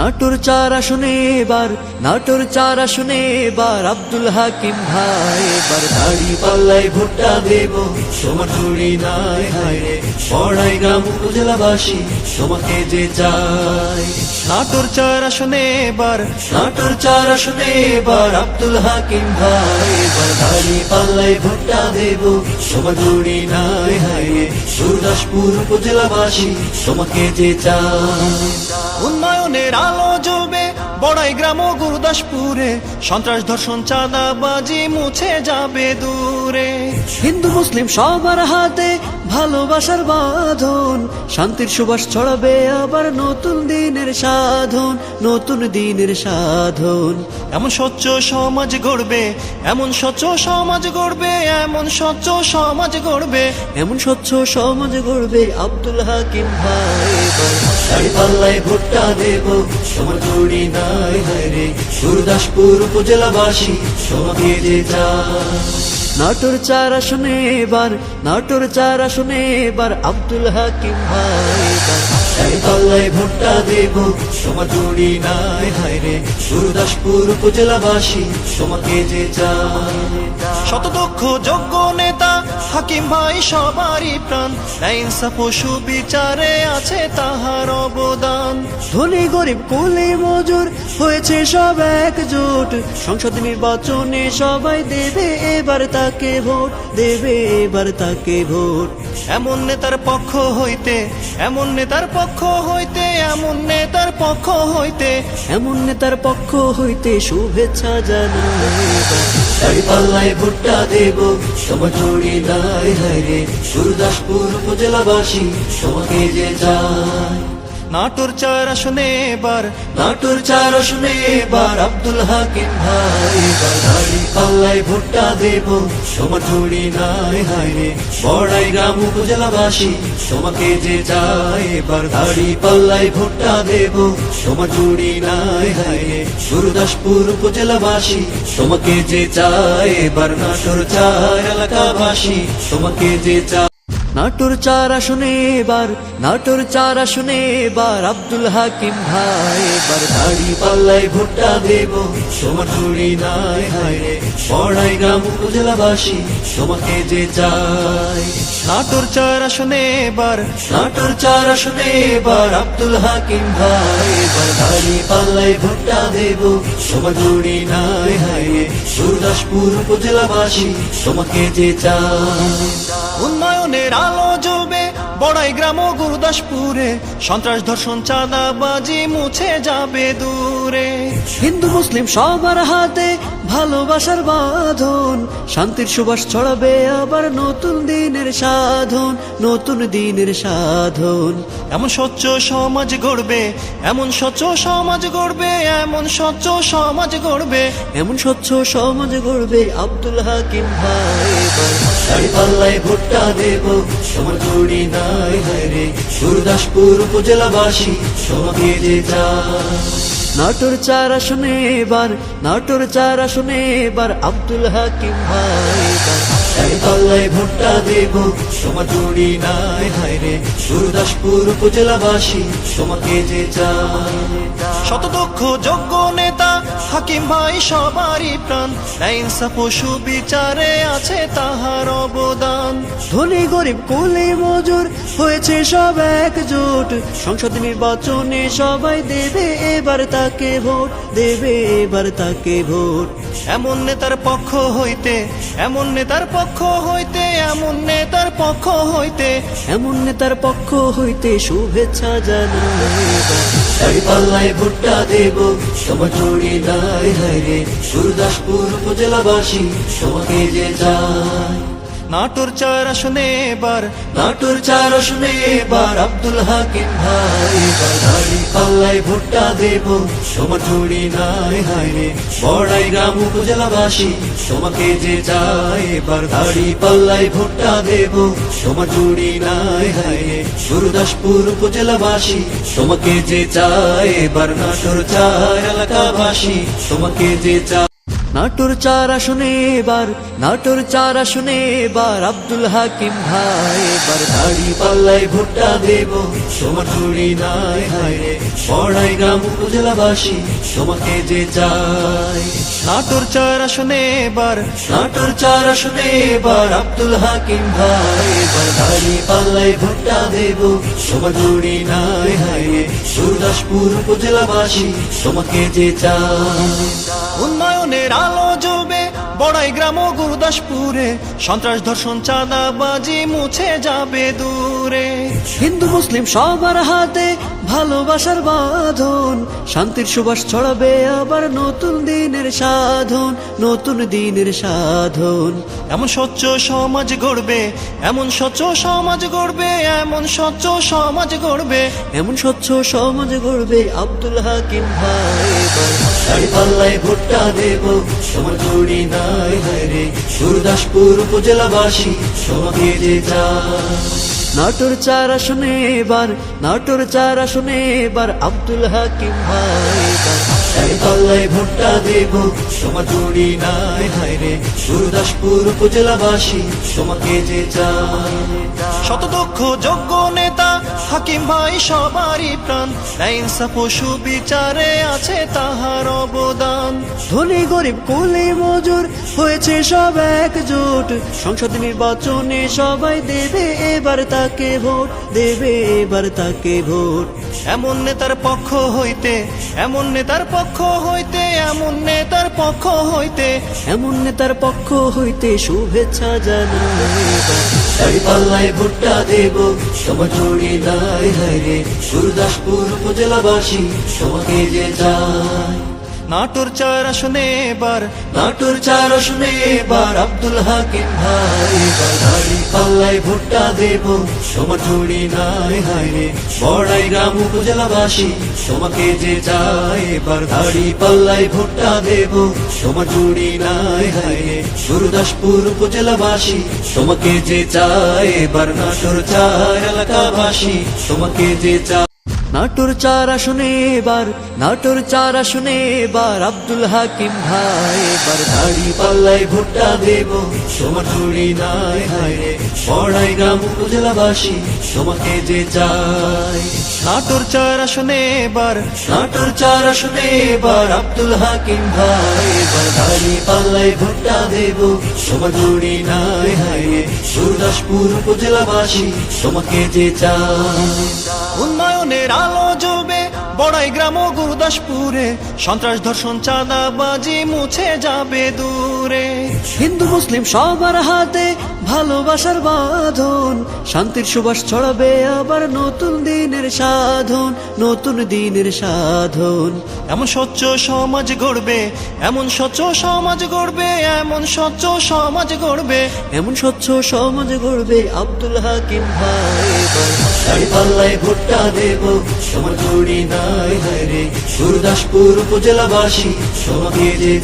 নাটোর চারা শুনে এবার, নাটোর চারা শুনে এবার আব্দুল হাকিম ভাই, এবার দাড়ি পাল্লাই ভোটটা দেব। তোমার জুড়ি নাই, হায় রে পড়াই গ্রাম উপজেলাবাসী তোমাকে যে চাই নাটোর চার আসনে এবার, নাটোর চার আসনে এবার আব্দুল হাকিম ভাই এবার দাড়ি পাল্লাই ভুট্টা দেব তোমার নাই হায়, সুরদাসপুর উপজেলাবাসী তোমাকে যে চা উন্নয়নের আলো জ্বলবে বড়াই গ্রাম গুরুদাসপুরে। সন্ত্রাস ধর্ষণ চাঁদাবাজি মুছে যাবে দূরে। হিন্দু, মুসলিম সবার হাতে ভালোবাসার বাঁধন। শান্তির সুবাস ছড়াবে আবার নতুন দিনের সাধন, নতুন দিনের সাধন। এমন স্বচ্ছ সমাজ গড়বে, এমন স্বচ্ছ সমাজ গড়বে, এমন স্বচ্ছ সমাজ গড়বে, এমন স্বচ্ছ সমাজ গড়বে আব্দুল হাকিম ভাই। পাল্লায় ভোটটা দেব জুড়ি নাই রে। গুরুদাসপুর উপজেলাবাসী নাটোর চার আসনে এবার, নাটোর চার আসনে এবার আব্দুল হাকিম ভাই পাল্লাই ভোটটা দেব তোমার জুড়ি নাই, হায় রে। গুরুদাসপুর উপজেলাবাসী তোমাকে যে। শতদক্ষ যোগ্য নেতা, হাকিম ভাই সবারই প্রাণ। আইনসা পশু বিচারে আছে তাহার অবদান। ধনী, গরিব, কুলি, মজুর, হয়েছে সব একজোট। সংসদ নির্বাচনে সবাই দেবে এবার তাকে ভোট, দেবে এবার তাকে ভোট। এমন নেতার পক্ষ হইতে, এমন নেতার পক্ষ হইতে, এমন নেতার পক্ষ হইতে, এমন নেতার পক্ষ হইতে শুভেচ্ছা জানাই দাড়ি পাল্লায় ভোটটা দেব। সমঝড়ি দায় হায় রে সুরদাসপুর উপজেলাবাসী তোমাকে যে যায় নাটোর চার আসনে এবার, নাটোর চার আসনে এবার আব্দুল হাকিম ভাই, এবার দাড়ি পাল্লায় ভোটটা দেব। তোমার জুড়ি নাই, হায় রে, বড়াই গ্রাম উপজেলাবাসী তোমাকে যে চায়, এবার দাড়ি পাল্লায় ভুট্টা দেব। তোমার জুড়ি নাই, হায় রে গুরুদাসপুর উপজেলাবাসী তোমাকে যে চায়, এবার নাটোর চার এলাকাবাসী তোমাকে যে চায় নাটোর চার আসনে এবার, নাটোর চার আসনে এবার আব্দুল হাকিম ভাই, এবার দাড়ি পাল্লাই ভোটটা দেব। তোমার নাই, হায় রে, পড়াই গ্রাম উপজেলাবাসী তোমাকে যে চাই নাটোর চার আসনে এবার, নাটোর চার আসনে এবার আব্দুল হাকিম ভাই, এবার দাড়ি পাল্লাই ভোটটা দেব। তোমার নাই, হায় রে, সুরদাসপুর উপজেলাবাসী তোমাকে যে চাই উন্নয়নের আলো জবে বড়াই গ্রাম ও গুরুদাসপুরে। সন্ত্রাস ধর্ষণ চাঁদাবাজি মুছে যাবে দূরে। হিন্দু, মুসলিম সবার হাতে ভালোবাসার বাঁধন, শান্তির সুবাস ছড়াবে আবার নতুন দিনের সাধন, নতুন দিনের সাধন। এমন স্বচ্ছ সমাজ গড়বে, এমন স্বচ্ছ সমাজ গড়বে, এমন স্বচ্ছ সমাজ গড়বে, এমন স্বচ্ছ সমাজ গড়বে আব্দুল হাকিম ভাই। এবার পাল্লায় ভোটটা দেব জুড়ি নাই রে। গুরুদাসপুর উপজেলাবাসী তোমাকে যে। চায় নাটোর চার আসনে এবার নাটোর চার আসনে এবার আব্দুল হাকিম ভাই এবার পাল্লায় ভোটটা দেব। তোমার জুড়ি নাই হায় রে। গুরুদাসপুর উপজেলাবাসী তোমাকে যে চায়। শতদক্ষ যোগ্য নেতা হাকিম ভাই সবারই প্রাণ। পশু বিচারে আছে তাহার অবদান। ধনী গরিব কুলি মজুর হয়েছে সব একজোট। সংসদ নির্বাচনে সবাই দেবে এবার তাকে ভোট দেবে এবার তাকে ভোট। এমন নেতার পক্ষ হইতে এমন নেতার পক্ষ হইতে, এমন নেতার পক্ষ হইতে, এমন নেতার পক্ষ হইতে শুভেচ্ছা জানাই পাল্লায় ভুট্টা দেব তোমার দায় হায় রে। গুরুদাসপুর উপজেলাবাসী, তোমাকে যে চায় নাটোর চার আসনে এবার, নাটোর চার আসনে এবার আব্দুল হাকিম ভাই, এবার দাড়ি পাল্লায় ভোটটা দেব। তোমার জুড়ি নাই, হায় রে, বড়াই গ্রাম উপজেলাবাসী তোমাকে যে চায়, এবার দাড়ি পাল্লায় ভোটটা দেব। তোমার জুড়ি নাই, হায় রে গুরুদাসপুর উপজেলাবাসী তোমাকে যে চায়, এবার নাটোর চার এলাকাবাসী তোমাকে যে চায় নাটোর চার আসনে এবার, নাটোর চার আসনে এবার আব্দুল হাকিম ভাই, এবার দাড়ি পাল্লাই ভোটটা দেব। চুরি নাই, হায় রে, বড়াই গ্রাম উপজেলাবাসী, তোমাকে যে চাই। নাটোর চার আসনে এবার, নাটোর চার আসনে এবার আব্দুল হাকিম ভাই, এবার দাড়ি পাল্লাই ভোটটা দেব। চুরি নাই, হায় রে, সুরদাসপুর উপজেলাবাসী, তোমাকে যে চাই। উন্নয়নের আলো জ্বলবে বড়াই গ্রাম ও গুরুদাসপুরে, সন্ত্রাস ধর্ষণ চাঁদাবাজি মুছে যাবে দূরে। হিন্দু, মুসলিম সবার হাতে ভালোবাসার বাঁধন, শান্তির সুবাস ছড়াবে আবার নতুন দিনের সাধন, নতুন দিনের সাধন। এমন স্বচ্ছ সমাজ গড়বে, এমন স্বচ্ছ সমাজ গড়বে, এমন স্বচ্ছ সমাজ গড়বে, এমন স্বচ্ছ সমাজ গড়বে আব্দুল হাকিম ভাই। পাল্লায় ভোটটা দেব তোমার জুড়ি নাই হায় উপজেলাবাসী নাটোর চার আসনে এবার, নাটোর চার আসনে এবার আব্দুল হাকিম ভাই পাল্লায় ভোটটা দেব তোমার জুড়ি নাই, হায় রে। গুরুদাসপুর উপজেলাবাসী তোমাকে যে চায় শতদক্ষ যোগ্য নেতা, হাকিম ভাই সবারই প্রাণ। ইনসা পশু বিচারে আছে তাহার অবদান। ধনী গরিব কুলি মজুর, হয়েছে সব একজোট। সংসদ নির্বাচনে সবাই দেবে এবার তাকে ভোট, দেবে এবার তাকে ভোট। এমন নেতার পক্ষ হইতে, এমন নেতার পক্ষ হইতে, এমন নেতার পক্ষ হইতে, এমন নেতার পক্ষ হইতে শুভেচ্ছা জানাই পাল্লায় ভোটটা দেব তোমার জড়ি দায় হায় রে। গুরুদাসপুর উপজেলাবাসী তোমাকে যে চায়। নাটোর চার আসনে এবার, নাটোর চার আসনে এবার আব্দুল হাকিম ভাই পাল্লায় ভোটটা দেব জুড়ি নাই হায় রে বড়াই গ্রাম উপজেলাবাসী তোমাকে যে চায়, এবার দাড়ি পাল্লায় ভোটটা দেব জুড়ি নাই হায় রে গুরুদাসপুর উপজেলাবাসী তোমাকে যে চায়, এবার নাটোর চার এলাকাবাসী তোমাকে যে চায় নাটোর চার আসনে এবার, নাটোর চার আসনে এবার আব্দুল হাকিম ভাই, এবার দাড়ি পাল্লাই ভোটটা দেব। তোমার চুরি নাই রে, বড়াই গ্রাম উপজেলাবাসী তোমাকে যে চাই। নাটোর চার আসনে এবার, নাটোর চার আসনে এবার আব্দুল হাকিম ভাই এবার পাল্লায় ভোটটা দেব। সমাধুরি নাই হায় রে সুরদাসপুর উপজেলাবাসী তোমাকে যে চা উন্নয়নের আলো জ্বলবে বড়াই গ্রাম ও গুরুদাসপুরে। সন্ত্রাস ধর্ষণ চাঁদাবাজি মুছে যাবে দূরে। হিন্দু, মুসলিম সবার হাতে ভালোবাসার বাঁধন। শান্তির সুবাস ছড়াবে আবার নতুন দিনের সাধন, নতুন দিনের সাধন। এমন স্বচ্ছ সমাজ গড়বে, এমন স্বচ্ছ সমাজ গড়বে, এমন স্বচ্ছ সমাজ গড়বে, এমন স্বচ্ছ সমাজ গড়বে আব্দুল হাকিম ভাই। পাল্লায় ভোটটা দেব তোমার জুড়ি নাই গুরুদাসপুর উপজেলাবাসী যে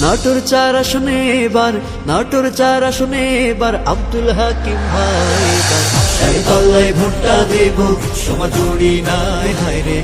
নাটোর চারা আসনে এবার নাটোর চার আসনে এবার আব্দুল হাকিম ভাই দাড়ি পাল্লায় ভোটটা দেব। তোমার জুড়ি নাই, হায় রে।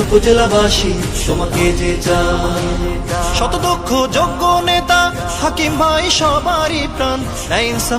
উপজেলাবাসী তোমাকে যে চায়? যোগ্য নেতা, হাকিম ভাই সবারই প্রাণ।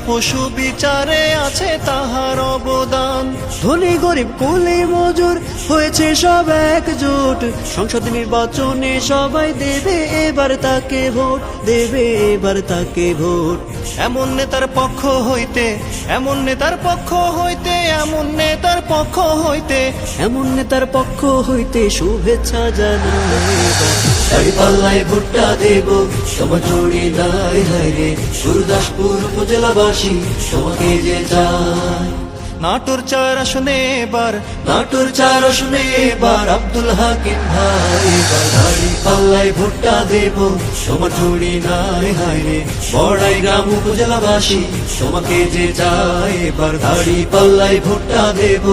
পশু বিচারে আছে তাহার অবদান। ধনী গরিব কুলি মজুর, হয়েছে সব একজোট। সংসদ নির্বাচনে সবাই দেবে, এবার তাকে ভোট। দেবে, এবার তাকে ভোট। এমন নেতার পক্ষ হইতে, এমন নেতার পক্ষ হইতে, এমন নেতার পক্ষ হইতে, এমন নেতার পক্ষ হইতে শুভেচ্ছা জানাই পাল্লায় ভুট্টা দেব তোমার জড়ি নাই রে গুরুদাসপুর উপজেলাবাসী তোমাকে যে চায়। নাটোর চার আসনে এবার, নাটোর চার আসনে এবার আব্দুল হাকিম ভাই, এবার দাড়ি পাল্লায় ভোটটা দেব। জুড়ি নাই, হায় রে, বড়াই গ্রাম উপজেলাবাসী তোমাকে যে চায়, এবার দাড়ি পাল্লায় ভুট্টা দেব।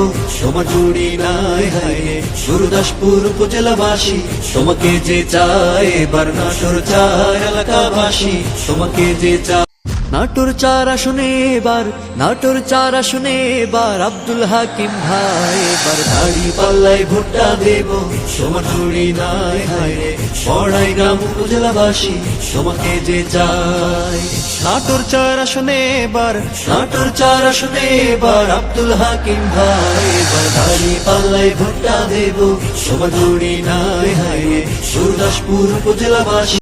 জুড়ি নাই, হায় রে গুরুদাসপুর উপজেলাবাসী তোমাকে যে চায়, এবার নাটোর চার এলাকাবাসী তোমাকে যে চায় নাটোর চার আসনে এবার, নাটোর চার আসনে এবার, আব্দুল হাকিম ভাই, এবার দাড়ি পাল্লাই ভোটটা দেব। চুরি নাই হায় রে, বড়াই গ্রাম উপজেলাবাসী, তোমাকে যে চাই। নাটোর চার আসনে এবার, নাটোর চার আসনে এবার, আব্দুল হাকিম ভাই, এবার দাড়ি পাল্লাই ভোটটা দেব। চুরি নাই হায় রে, সুরদাসপুর উপজেলাবাসী।